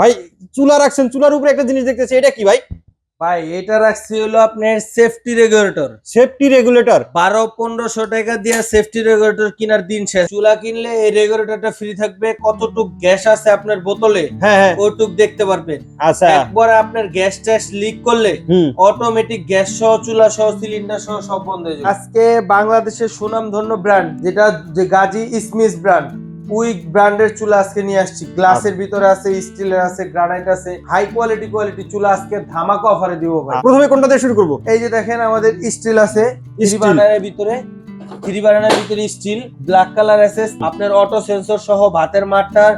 ভাই চুলা রাখছেন চুলার উপরে একটা জিনিস দেখতেছি এটা কি ভাই? ভাই এটা রাখছি হলো আপনার সেফটি রেগুলেটর সেফটি রেগুলেটর বারো পনেরোশো টাকা দিয়ে সেফটি রেগুলেটর কেনার দিন শেষ। চুলা কিনলে এই রেগুলেটরটা ফ্রি থাকবে কতটুক গ্যাস আছে আপনার বোতলে হ্যাঁ হ্যাঁ। ওটুক দেখতে পারবেন। আচ্ছা। একবার আপনার গ্যাস ট্যাস লিক করলে অটোমেটিক গ্যাস সহ চুলা সহ সিলিন্ডার সহ সব বন্ধ হয়ে যাবে। আজকে বাংলাদেশের সুনামধন্য ব্র্যান্ড যেটা যে গাজী ইসমিস ব্র্যান্ড উইক ব্র্যান্ডের চুলা আজকে নিয়ে আসছি। গ্লাসের ভিতরে আছে স্টিলের আছে গ্রানাইট আছে হাই কোয়ালিটি কোয়ালিটি চুলা আজকে ধামাকা অফারে দিব ভাই। প্রথমে কোনটা দিয়ে শুরু করব? এই যে দেখেন আমাদের স্টিল আছে থ্রি ভিতরে থ্রি ভিতরে স্টিল ব্ল্যাক কালার আছে আপনার অটো সেন্সর সহ ভাতের মাঠটার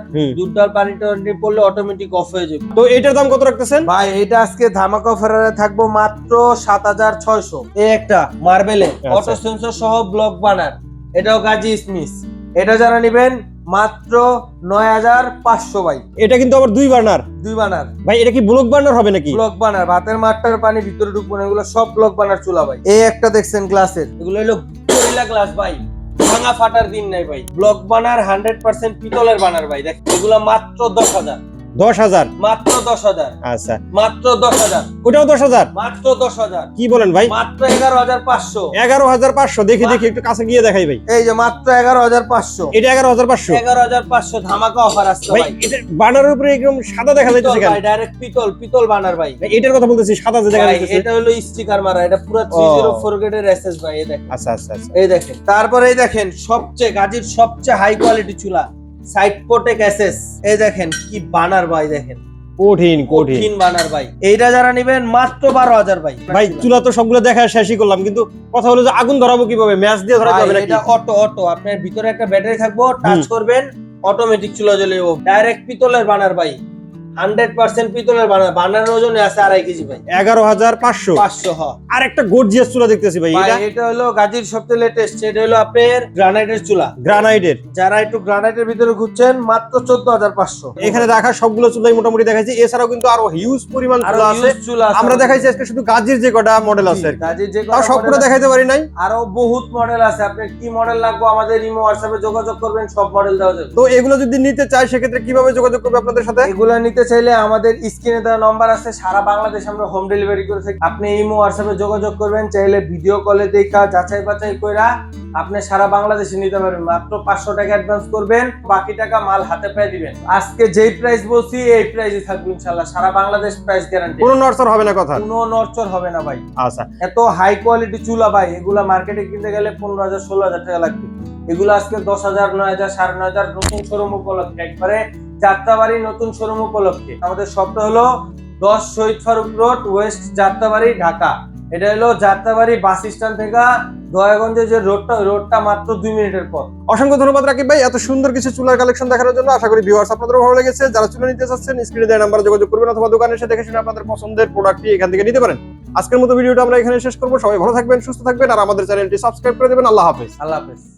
পানি টানি পড়লে অটোমেটিক অফ হয়ে যাবে। তো এটার দাম কত রাখতেছেন? ভাই এটা আজকে ধামাকা অফারে থাকব মাত্র সাত হাজার ছয়শো। এই একটা মার্বেলে আচ্ছা। অটো সেন্সর সহ ব্লক বানার এটাও গাজী স্মিস এটা যারা নেবেন মাত্র নয় হাজার পাঁচশো ভাই। এটা কিন্তু আবার দুই বার্নার। দুই বার্নার। ভাই এটা কি ব্লক বার্নার হবে নাকি? Block burner. ভাতের মাঠটার পানি ভিতরে ঢুকবো না এগুলো সব ব্লক বার্নার চুলা ভাই। এই একটা দেখছেন গ্লাসের। এগুলো হলো গরিলা গ্লাস ভাই। ভাঙা ফাটার দিন নাই ভাই। ব্লক বানার হান্ড্রেড পার্সেন্ট পিতলের বানার ভাই। দেখ এগুলো মাত্র দশ হাজার। দশ হাজার। মাত্র দশ হাজার। আচ্ছা। মাত্র দশ হাজার। ওটাও দশ হাজার? মাত্র দশ হাজার। কি বলেন ভাই? মাত্র এগারো হাজার পাঁচশো। এগারো হাজার পাঁচশো। দেখি দেখি একটু কাছে গিয়ে দেখাই ভাই। এই যে মাত্র এগারো হাজার পাঁচশো। এটা এগারো হাজার পাঁচশো। এগারো হাজার পাঁচশো ধামাকা অফার আসছে ভাই ভাই। এটা বার্নারের উপরে একদম সাদা দেখা যাইতেছে কেন? ডাইরেক্ট পিতল পিতল বানার ভাই। ভাই, এটার কথা বলতেছি সাদা যে দেখা ভাই, যাইতেছে। এটা হলো স্টিকার মারা এটা পুরো থ্রি জিরো ফোর গ্রেডের এসএস ভাই এই দেখেন। আচ্ছা আচ্ছা আচ্ছা। এই দেখেন তারপরে এই দেখেন সবচেয়ে গাজীর সবচেয়ে হাই কোয়ালিটি চুলা। সাইড এসএস এই দেখেন কি বানার ভাই দেখেন। কঠিন কঠিন। বানার ভাই। এইটা যারা নেবেন মাত্র বারো হাজার ভাই। ভাই চুলা তো সবগুলো দেখা শেষই করলাম কিন্তু কথা হলো যে আগুন ধরাবো কীভাবে? ম্যাচ দিয়ে ধরা যাবে এটা অটো অটো। আপনার ভিতরে একটা ব্যাটারি থাকব টাচ করবেন অটোমেটিক চুলা জ্বলে যাব ডাইরেক্ট পিতলের বানার ভাই। হান্ড্রেড পার্সেন্ট পিতলের বানার বানার ওজনে আছে আড়াই কেজি ভাই। এগারো হাজার পাঁচশো। পাঁচশো হ। আর একটা গর্জিয়াস চুলা দেখতেছি ভাই এটা? হলো গাজীর সবচেয়ে লেটেস্ট এটা হলো আপনার গ্রানাইটের চুলা। গ্রানাইটের যারা একটু গ্রানাইটের ভিতরে মাত্র চোদ্দ হাজার পাঁচশো। এখানে রাখা সবগুলো চুলাই মোটামুটি দেখাইছি এছাড়াও কিন্তু আরও হিউজ পরিমাণ চুলা আছে। আমরা দেখাইছি আজকে শুধু গাজির যে কটা মডেল আছে গাজীর যে কটা সবগুলো দেখাইতে পারি নাই। আরও বহুত মডেল আছে। আপনি কি মডেল লাগবে আমাদের ইমো হোয়াটসঅ্যাপে যোগাযোগ করবেন সব মডেল দেওয়া যাবে। তো এগুলো যদি নিতে চাই সেক্ষেত্রে কীভাবে যোগাযোগ করবে আপনাদের সাথে? এগুলো নিতে চাইলে আমাদের স্ক্রিনে দেওয়া নম্বর আছে সারা বাংলাদেশ আমরা হোম ডেলিভারি করে থাকি। আপনি ইমো হোয়াটসঅ্যাপে যোগাযোগ করবেন চাইলে ভিডিও কলে দেখা যাচাই বাছাই কইরা আপনি সারা বাংলাদেশে নিতে পারবেন। মাত্র পাঁচশো টাকা অ্যাডভান্স করবেন বাকি টাকা মাল হাতে পেয়ে দিবেন। আজকে যেই প্রাইস বলছি এই প্রাইসই থাকবে ইনশাল্লাহ সারা বাংলাদেশ প্রাইস গ্যারান্টি কোনো নড়চড় হবে না কথা। কোনো নরচর হবে না ভাই। আচ্ছা। এত হাই কোয়ালিটি চুলা ভাই এগুলা মার্কেটে কিনতে গেলে পনেরো হাজার ষোলো হাজার টাকা লাগবে। এগুলো আজকে দশ হাজার নয় হাজার সাড়ে নয় হাজার নতুন শোরুম উপলক্ষে একবারে যাত্রাবাড়ি নতুন শোরুম উপলক্ষে। আমাদের সবটা হলো দশ শহীদ ফারুক রোড ওয়েস্ট যাত্রাবাড়ি ঢাকা। এটা হলো যাত্রাবাড়ি বাস স্ট্যান্ড থেকে দয়াগঞ্জের যে রোডটা রোডটা মাত্র দুই মিনিটের পর অসংখ্য ধন্যবাদ রাকিব ভাই এত সুন্দর কিছু চুলার কালেকশন দেখানোর জন্য আশা করি ভিউয়ার্স আপনাদেরও ভালো লেগেছে। যারা চুলা নিতে চাচ্ছেন স্ক্রিনে দেওয়া নাম্বারে যোগাযোগ করবেন অথবা দোকানে এসে দেখে শুনে আপনাদের পছন্দের প্রোডাক্টটি এখান থেকে নিতে পারেন। আজকের মতো ভিডিওটা আমরা এখানে শেষ করব। সবাই ভালো থাকবেন সুস্থ থাকবেন আর আমাদের চ্যানেলটি সাবস্ক্রাইব করে দেবেন। আল্লাহ হাফেজ। আল্লাহ হাফেজ।